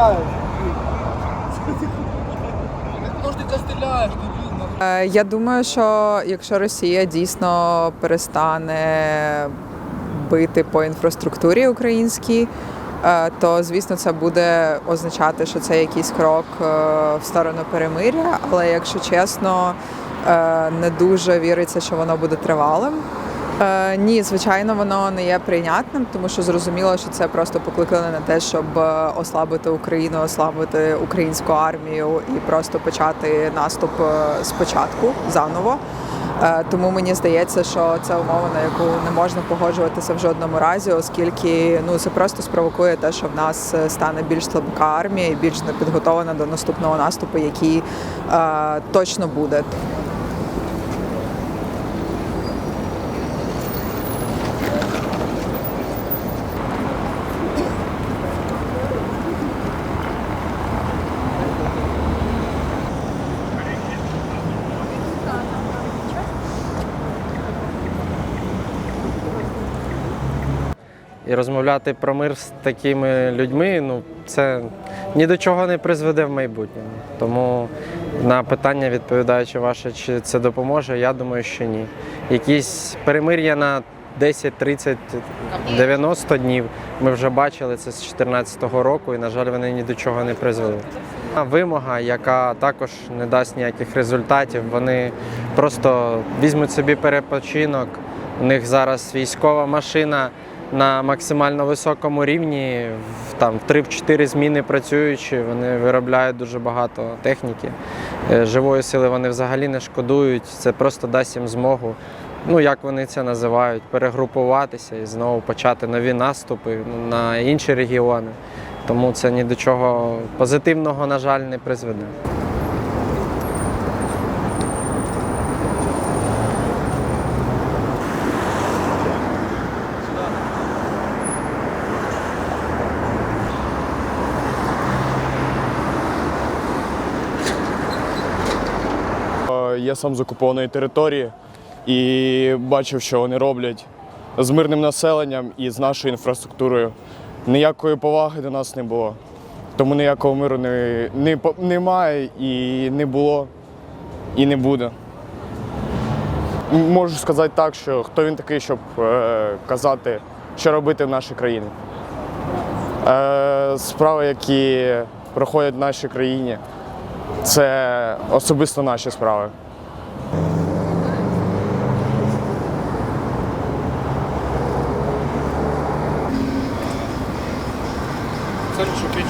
стріляєш? Хто ж ти? Е, Я думаю, що якщо Росія дійсно перестане бити по інфраструктурі українській, е, то звісно це буде означати, що це якийсь крок е, в сторону перемиря. Але якщо чесно, е, не дуже віриться, що воно буде тривалим. Е, Ні, звичайно, воно не є прийнятним, тому що зрозуміло, що це просто покликано на те, щоб е, ослабити Україну, ослабити українську армію і просто почати наступ е, спочатку заново. Е, Тому мені здається, що це умова, на яку не можна погоджуватися в жодному разі, оскільки ну це просто спровокує те, що в нас стане більш слабка армія і більш не підготовлена до наступного наступу, який е, точно буде. І розмовляти про мир з такими людьми, ну це ні до чого не призведе в майбутньому. Тому на питання, відповідаючи ваше, чи це допоможе, я думаю, що ні. Якісь перемир'я на 10, 30, 90 днів ми вже бачили це з 2014 року, і, на жаль, вони ні до чого не призвели. Вимога, яка також не дасть ніяких результатів, вони просто візьмуть собі перепочинок. У них зараз військова машина на максимально високому рівні, там в 3-4 зміни працюючи, вони виробляють дуже багато техніки. Е, Живої сили вони взагалі не шкодують. Це просто дасть їм змогу, ну як вони це називають, перегрупуватися і знову почати нові наступи на інші регіони. Тому це ні до чого позитивного, на жаль, не призведе. Е, Я сам з окупованої території і бачив, що вони роблять з мирним населенням і з нашою інфраструктурою. Ніякої поваги до нас не було. Тому ніякого миру не, не, немає і не було, і не буде. Можу сказати так, що хто він такий, щоб е, казати, що робити в нашій країні. Е, справи, які проходять в нашій країні, це особисто наші справи. Це що